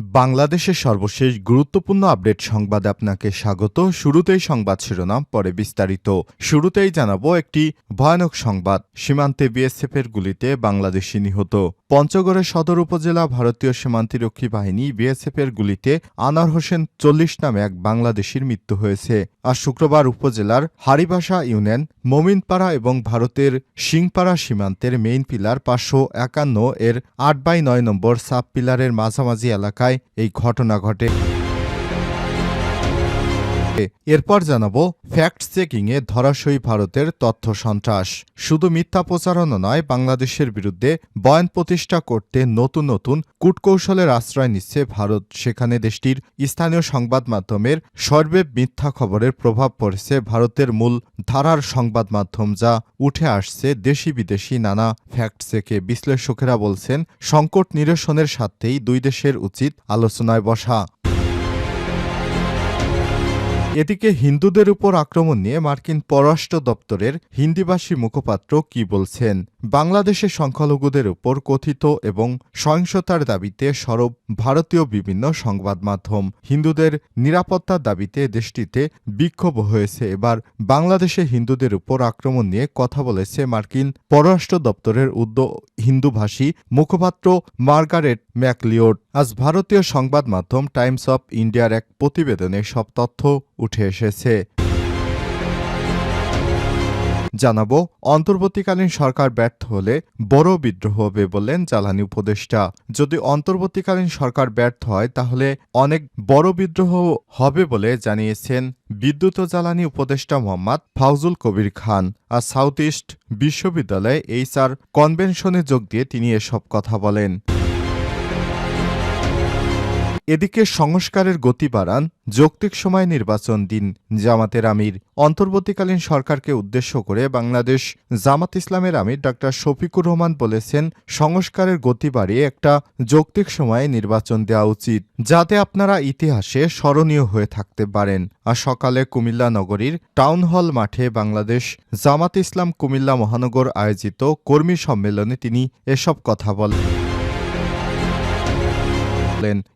বাংলাদেশের সর্বশেষ গুরুত্বপূর্ণ আপডেট সংবাদে আপনাকে স্বাগত। শুরুতেই সংবাদ শিরোনাম, পরে বিস্তারিত। শুরুতেই জানাব একটি ভয়ানক সংবাদ, সীমান্তে বিএসএফের গুলিতে বাংলাদেশি নিহত। পঞ্চগড়ের সদর উপজেলা ভারতীয় সীমান্তিরক্ষী বাহিনী বিএসএফের গুলিতে আনার হোসেন চল্লিশ নামে এক বাংলাদেশির মৃত্যু হয়েছে। আর শুক্রবার উপজেলার হারিবাসা ইউনিয়ন, মোমিনপাড়া এবং ভারতের সিংপাড়া সীমান্তের মেইন পিলার পাঁচশো একান্ন এর আট বাই নয় নম্বর সাব পিলারের মাঝামাঝি এলাকায় এই ঘটনা ঘটে। এরপর জানাব, ফ্যাক্ট চেকিংয়ে ধরাশয়ী ভারতের তথ্য সন্ত্রাস। শুধু মিথ্যা প্রচারণা নয়, বাংলাদেশের বিরুদ্ধে বয়ান প্রতিষ্ঠা করতে নতুন নতুন কূটকৌশলের আশ্রয় নিচ্ছে ভারত। সেখানে দেশটির স্থানীয় সংবাদ মাধ্যমের সর্বে মিথ্যা খবরের প্রভাব পড়েছে ভারতের মূল ধারার সংবাদ মাধ্যম যা উঠে আসছে দেশি বিদেশি নানা ফ্যাক্ট চেকে। বিশ্লেষকেরা বলছেন, সংকট নিরসনের স্বার্থেই দুই দেশের উচিত আলোচনায় বসা। এদিকে হিন্দুদের উপর আক্রমণ নিয়ে মার্কিন পররাষ্ট্র দপ্তরের হিন্দিভাষী মুখপাত্র কি বলছেন? বাংলাদেশের সংখ্যালঘুদের উপর কথিত এবং সহিংসতার দাবিতে সরব ভারতীয় বিভিন্ন সংবাদ মাধ্যম। হিন্দুদের নিরাপত্তার দাবিতে দেশটিতে বিক্ষোভ হয়েছে। এবার বাংলাদেশে হিন্দুদের উপর আক্রমণ নিয়ে কথা বলেছে মার্কিন পররাষ্ট্র দপ্তরের উদ্য হিন্দুভাষী মুখপাত্র মার্গারেট ম্যাকলিওড আজ ভারতীয় সংবাদ মাধ্যম টাইমস অফ ইন্ডিয়ার এক প্রতিবেদনে সব তথ্য উঠে এসেছে। জানাব, অন্তর্বর্তীকালীন সরকার ব্যর্থ হলে বড় বিদ্রোহ হবে বললেন জ্বালানি উপদেষ্টা। যদি অন্তর্বর্তীকালীন সরকার ব্যর্থ হয়, তাহলে অনেক বড় বিদ্রোহ হবে বলে জানিয়েছেন বিদ্যুৎ ও জ্বালানি উপদেষ্টা মোহাম্মদ ফাউজুল কবির খান। আর সাউথ ইস্ট বিশ্ববিদ্যালয়ে এইচআর কনভেনশনে যোগ দিয়ে তিনি এসব কথা বলেন। এদিকে সংস্কারের গতি বাড়ান যৌক্তিক সময় নির্বাচন দিন। জামাতের আমির, অন্তর্বর্তীকালীন সরকারকে উদ্দেশ্য করে বাংলাদেশ জামাত ইসলামের আমির ডাক্তার শফিকুর রহমান বলেছেন, সংস্কারের গতি বাড়িয়ে একটা যৌক্তিক সময়ে নির্বাচন দেওয়া উচিত, যাতে আপনারা ইতিহাসে স্মরণীয় হয়ে থাকতে পারেন। আর সকালে কুমিল্লা নগরীর টাউন হল মাঠে বাংলাদেশ জামাত ইসলাম কুমিল্লা মহানগর আয়োজিত কর্মী সম্মেলনে তিনি এসব কথা বলেন।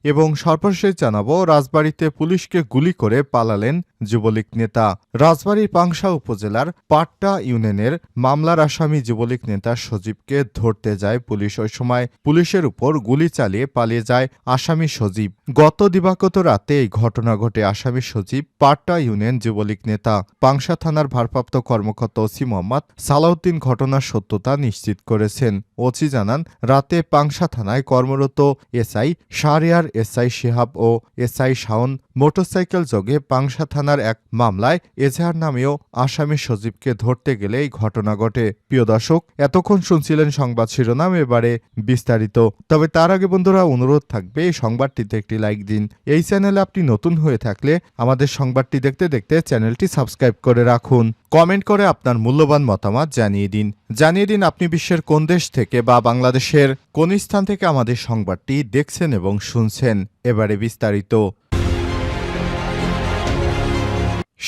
এবং সর্বশেষ জানাব রাজবাড়িতে পুলিশকে গুলি করে পালালেন যুবলীগ নেতা। রাজবাড়ী পাংশা উপজেলার পাট্টা ইউনিয়নের মামলার আসামি যুবলীগ নেতা সজীবকে ধরতে যায় পুলিশ। ওই সময় পুলিশের উপর গুলি চালিয়ে পালিয়ে যায় আসামি সজীব। গত দিবাগত রাতে এই ঘটনা ঘটে আসামি সজীব, পাট্টা ইউনিয়ন যুবলীগ নেতা। পাংশা থানার ভারপ্রাপ্ত কর্মকর্তা ওসি মোহাম্মদ সালাউদ্দিন ঘটনার সত্যতা নিশ্চিত করেছেন। ওসি জানান, রাতে পাংশা থানায় কর্মরত এসআই শাহরিয়ার, এসআই শিহাব ও এসআই শাওন মোটরসাইকেল যোগে পাংশা থানার এক মামলায় এজাহার নামেও আসামি সজীবকে ধরতে গেলে এই ঘটনা ঘটে। প্রিয় দর্শক, এতক্ষণ শুনছিলেন সংবাদ শিরোনাম, এবারে বিস্তারিত। তবে তার আগে বন্ধুরা, অনুরোধ থাকবে এই সংবাদটিতে একটি লাইক দিন। এই চ্যানেলে আপনি নতুন হয়ে থাকলে আমাদের সংবাদটি দেখতে দেখতে চ্যানেলটি সাবস্ক্রাইব করে রাখুন। কমেন্ট করে আপনার মূল্যবান মতামত জানিয়ে দিন। জানিয়ে দিন আপনি বিশ্বের কোন দেশ থেকে বা বাংলাদেশের কোন স্থান থেকে আমাদের সংবাদটি দেখছেন এবং শুনছেন। এবারে বিস্তারিত।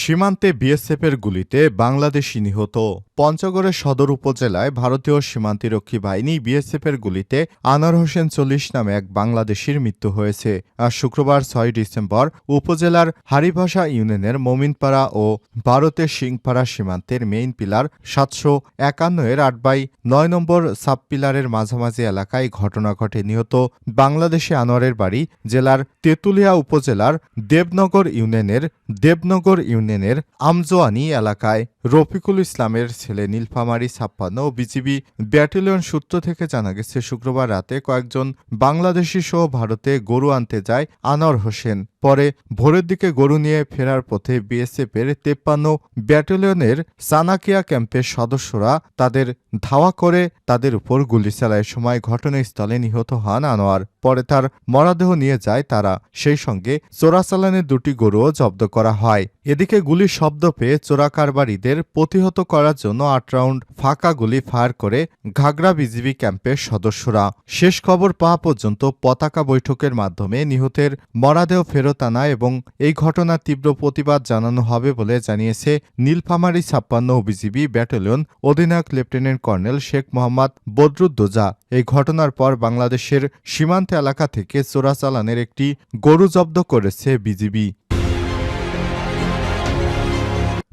সীমান্তে বিএসএফের গুলিতে বাংলাদেশি নিহত। পঞ্চগড়ের সদর উপজেলায় ভারতীয় সীমান্তিরক্ষী বাহিনী বিএসএফের গুলিতে আনোয়ার হোসেন চল্লিশ নামে এক বাংলাদেশির মৃত্যু হয়েছে। আর শুক্রবার ছয় ডিসেম্বর উপজেলার হারিভাষা ইউনিয়নের মোমিনপাড়া ও ভারতের সিংপাড়া সীমান্তের মেইন পিলার সাতশো একান্ন এর আট বাই নয় নম্বর সাব পিলারের মাঝামাঝি এলাকায় ঘটনা ঘটে। নিহত বাংলাদেশি আনোয়ারের বাড়ি জেলার তেঁতুলিয়া উপজেলার দেবনগর ইউনিয়নের দেবনগর ইউনিয়নের আমজোয়ানি এলাকায়। রফিকুল ইসলামের ছেলে নীলফামারী ছাপ্পান্ন ও বিজিবি ব্যাটালিয়ন সূত্র থেকে জানা গেছে, শুক্রবার রাতে কয়েকজন বাংলাদেশি সহ ভারতে গরু আনতে যায় আনোয়ার হোসেন। পরে ভোরের দিকে গরু নিয়ে ফেরার পথে বিএসএফের তেপ্পান্ন ব্যাটালিয়নের সানাকিয়া ক্যাম্পের সদস্যরা তাদের ধাওয়া করে তাদের উপর গুলি চালায়। সময় ঘটনাস্থলে নিহত হন আনোয়ার। পরে তার মরাদেহ নিয়ে যায় তারা। সেই সঙ্গে চোরাচালানের দুটি গরুও জব্দ করা হয়। এদিকে গুলির শব্দ পেয়ে চোরাকারবারীদের তাদের প্রতিহত করার জন্য আট রাউন্ড ফাঁকা গুলি ফায়ার করে ঘাগড়া বিজিবি ক্যাম্পের সদস্যরা। শেষ খবর পাওয়া পর্যন্ত পতাকা বৈঠকের মাধ্যমে নিহতের মরাদেহ ফেরত আনা এবং এই ঘটনার তীব্র প্রতিবাদ জানানো হবে বলে জানিয়েছে নীলফামারী ছাপ্পান্ন বিজিবি ব্যাটালিয়ন অধিনায়ক লেফটেন্যান্ট কর্নেল শেখ মোহাম্মদ বদরুদ্দোজা। এই ঘটনার পর বাংলাদেশের সীমান্ত এলাকা থেকে চোরাচালানের একটি গরু জব্দ করেছে বিজিবি।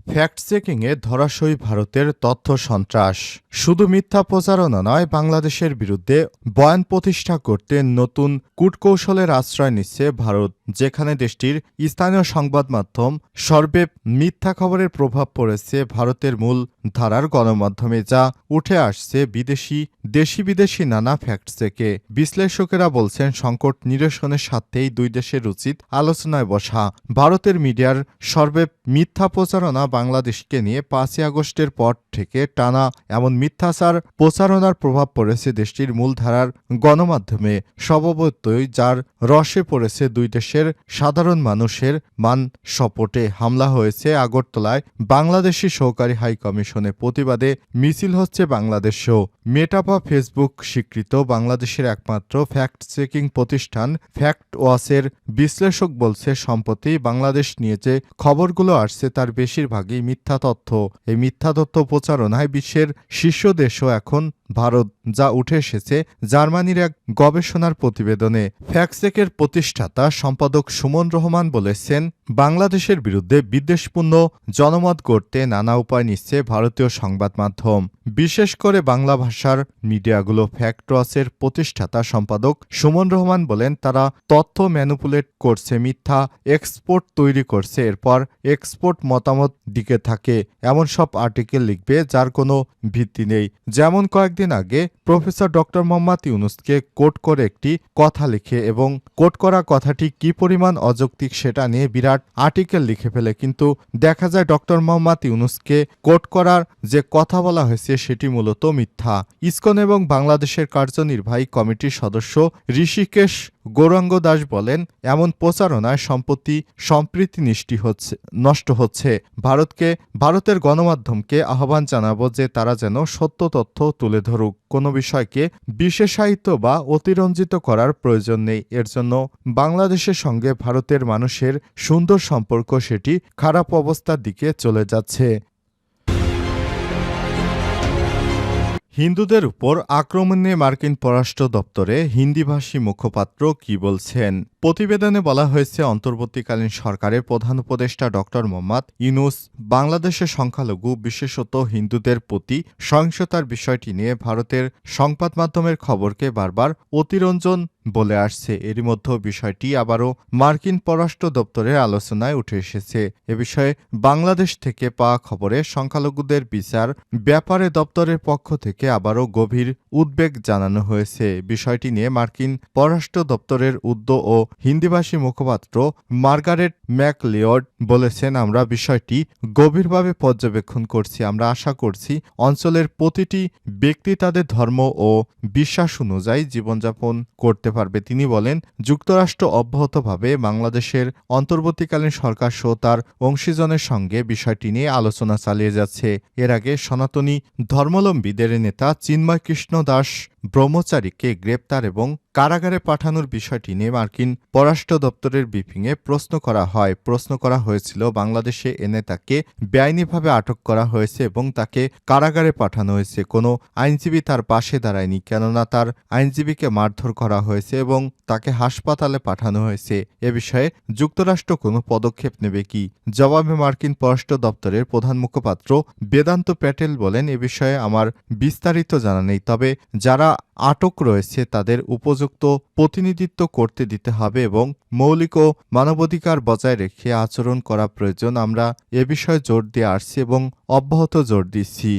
ফ্যাক্ট চেকিংয়ে ধরাশয়ী ভারতের তথ্য সন্ত্রাস। শুধু মিথ্যা প্রচারণা নয়, বাংলাদেশের বিরুদ্ধে বয়ান প্রতিষ্ঠা করতে নতুন কূটকৌশলের আশ্রয় নিচ্ছে ভারত, যেখানে দেশটির স্থানীয় সংবাদ মাধ্যম সর্বে মিথ্যা খবরের প্রভাব পড়েছে ভারতের মূল ধারার গণমাধ্যমে, যা উঠে আসছে বিদেশি, দেশি বিদেশি নানা ফ্যাক্ট চেকে বিশ্লেষকেরা বলছেন, সংকট নিরসনের সাথেই দুই দেশের উচিত আলোচনায় বসা। ভারতের মিডিয়ার সর্বে মিথ্যা প্রচারণা বাংলাদেশকে নিয়ে পাঁচই আগস্টের পর থেকে টানা এমন মিথ্যাচার প্রচারণার প্রভাব পড়েছে দেশটির মূলধারার গণমাধ্যমে, স্বভাবতই যার রসে পড়েছে দুই দেশের সাধারণ মানুষের মান সপটে হামলা হয়েছে আগরতলায় বাংলাদেশি সহকারী হাই কমিশনে প্রতিবাদে। মিছিল হচ্ছে বাংলাদেশেও। মেটাপা ফেসবুক স্বীকৃত বাংলাদেশের একমাত্র ফ্যাক্ট চেকিং প্রতিষ্ঠান ফ্যাক্ট ওয়াসের বিশ্লেষক বলছে, সম্প্রতি বাংলাদেশ নিয়ে যে খবরগুলো আসছে তার বেশিরভাগই মিথ্যা তথ্য। এই মিথ্যা তথ্য প্রচারণায় বিশ্বের শীর্ষ দেশও এখন ভারত যা উঠে এসেছে জার্মানির এক গবেষণার প্রতিবেদনে। ফ্যাক্সেকের প্রতিষ্ঠাতা সম্পাদক সুমন রহমান বলেছেন, বাংলাদেশের বিরুদ্ধে বিদ্বেষপূর্ণ জনমত গড়তে নানা উপায় নিচ্ছে ভারতীয় সংবাদ মাধ্যম। বিশেষ করে বাংলা ভাষার মিডিয়াগুলো ফ্যাক্টসের প্রতিষ্ঠাতা সম্পাদক সুমন রহমান বলেন, তারা তথ্য ম্যানুপুলেট করছে, মিথ্যা এক্সপোর্ট তৈরি করছে, এরপর এক্সপোর্ট মতামত দিকে থাকে। এমন সব আর্টিকেল লিখবে যার কোনো ভিত্তি নেই। যেমন কয়েকদিন আগে প্রফেসর ডক্টর মোহাম্মদ ইউনুসকে কোট করে একটি কথা লিখে এবং কোট করা কথাটি কি পরিমাণ অযৌক্তিক সেটা নিয়ে বিরাট আর্টিকেল লিখে ফেলে, কিন্তু দেখা যায় ডক্টর মোহাম্মদ ইউনুসকে কোট করার যে কথা বলা হয়েছে সেটি মূলত মিথ্যা। ইসকন এবং বাংলাদেশের কার্যনির্বাহী কমিটির সদস্য ঋষিকেশ গৌরাঙ্গ দাস বলেন, এমন প্রচারণায় সম্পত্তি সম্প্রীতি নিষ্টি হচ্ছে, নষ্ট হচ্ছে। ভারতকে, ভারতের গণমাধ্যমকে আহ্বান জানাব যে তারা যেন সত্য তথ্য তুলে ধরুক। কোনো বিষয়কে বিশেষায়িত বা অতিরঞ্জিত করার প্রয়োজন নেই। এর জন্য বাংলাদেশের সঙ্গে ভারতের মানুষের সুন্দর সম্পর্ক সেটি খারাপ অবস্থার দিকে চলে যাচ্ছে। হিন্দুদের উপর আক্রমণ নিয়ে মার্কিন পররাষ্ট্র দপ্তরে হিন্দিভাষী মুখপাত্র কি বলছেন? প্রতিবেদনে বলা হয়েছে, অন্তর্বর্তীকালীন সরকারের প্রধান উপদেষ্টা ড. মোহাম্মদ ইউনুস বাংলাদেশের সংখ্যালঘু, বিশেষত হিন্দুদের প্রতি সহিংসতার বিষয়টি নিয়ে ভারতের সংবাদ মাধ্যমের খবরকে বারবার অতিরঞ্জন বলে আসছে। এরই মধ্যে বিষয়টি আবারও মার্কিন পররাষ্ট্র দপ্তরের আলোচনায় উঠে এসেছে। এ বিষয়ে বাংলাদেশ থেকে পাওয়া খবরে সংখ্যালঘুদের বিচার ব্যাপারে দপ্তরের পক্ষ থেকে আবারও গভীর উদ্বেগ জানানো হয়েছে। বিষয়টি নিয়ে মার্কিন পররাষ্ট্র দপ্তরের উদ্যোগ ও হিন্দিভাষী মুখপাত্র মার্গারেট ম্যাকলিওড বলেছেন, আমরা বিষয়টি গভীরভাবে পর্যবেক্ষণ করছি। আমরা আশা করছি অঞ্চলের প্রতিটি ব্যক্তি তাদের ধর্ম ও বিশ্বাস অনুযায়ী জীবনযাপন করতে পারবে। তিনি বলেন, যুক্তরাষ্ট্র অব্যাহতভাবে বাংলাদেশের অন্তর্বর্তীকালীন সরকার সহ তার অংশীজনের সঙ্গে বিষয়টি নিয়ে আলোচনা চালিয়ে যাচ্ছে। এর আগে সনাতনী ধর্মাবলম্বীদের নেতা চিন্ময় কৃষ্ণ দাস ব্রহ্মচারীকে গ্রেপ্তার এবং কারাগারে পাঠানোর বিষয়টি নিয়ে মার্কিন পররাষ্ট্র দপ্তরের ব্রিফিংয়ে প্রশ্ন করা হয়। প্রশ্ন করা হয়েছিল, বাংলাদেশে এনে তাকে বেআইনিভাবে আটক করা হয়েছে এবং তাকে কারাগারে পাঠানো হয়েছে। কোনো আইনজীবী তার পাশে দাঁড়ায়নি, কেননা তার আইনজীবীকে মারধর করা হয়েছে এবং তাকে হাসপাতালে পাঠানো হয়েছে। এ বিষয়ে যুক্তরাষ্ট্র কোনো পদক্ষেপ নেবে কি? জবাবে মার্কিন পররাষ্ট্র দপ্তরের প্রধান মুখপাত্র বেদান্ত প্যাটেল বলেন, এ বিষয়ে আমার বিস্তারিত জানা নেই। তবে যারা আটক রয়েছে তাদের উপযুক্ত প্রতিনিধিত্ব করতে দিতে হবে এবং মৌলিক ও মানবাধিকার বজায় রেখে আচরণ করা প্রয়োজন। আমরা এ বিষয়ে জোর দিয়ে আসছি এবং অব্যাহত জোর দিচ্ছি।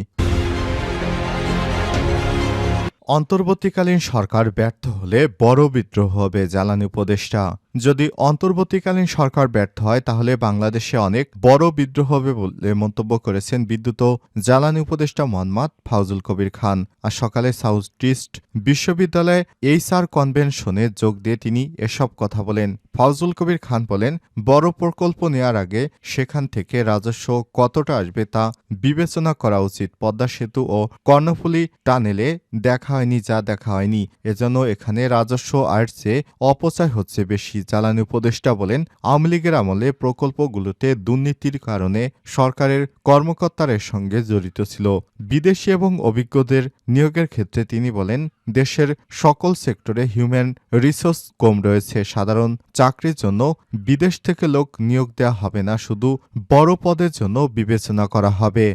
অন্তর্বর্তীকালীন সরকার ব্যর্থ হলে বড় বিদ্রোহ হবে, জ্বালানি উপদেষ্টা। যদি অন্তর্বর্তীকালীন সরকার ব্যর্থ হয়, তাহলে বাংলাদেশে অনেক বড় বিদ্রোহ হবে বলে মন্তব্য করেছেন বিদ্যুৎ ও জ্বালানি উপদেষ্টা মোহাম্মদ ফাউজুল কবির খান। আর সকালে সাউথ ইস্ট বিশ্ববিদ্যালয়ে এইচআর কনভেনশনে যোগ দিয়ে তিনি এসব কথা বলেন। ফাউজুল কবির খান বলেন, বড় প্রকল্প নেয়ার আগে সেখান থেকে রাজস্ব কতটা আসবে তা বিবেচনা করা উচিত। পদ্মা সেতু ও কর্ণফুলী টানেলে দেখা হয়নি যা দেখা হয়নি। এজন্য এখানে রাজস্ব আয়ের চেয়ে অপচয় হচ্ছে বেশি। জ্বালানি উপদেষ্টা বলেন, আওয়ামী লীগের আমলে প্রকল্পগুলোতে দুর্নীতির কারণে সরকারের কর্মকর্তাদের সঙ্গে জড়িত ছিল। বিদেশি এবং অভিজ্ঞদের নিয়োগের ক্ষেত্রে তিনি বলেন, দেশের সকল সেক্টরে হিউম্যান রিসোর্স কম রয়েছে, সাধারণ চাকরির জন্য বিদেশ থেকে লোক নিয়োগ দেওয়া হবে না, শুধু বড় পদের জন্য বিবেচনা করা হবে।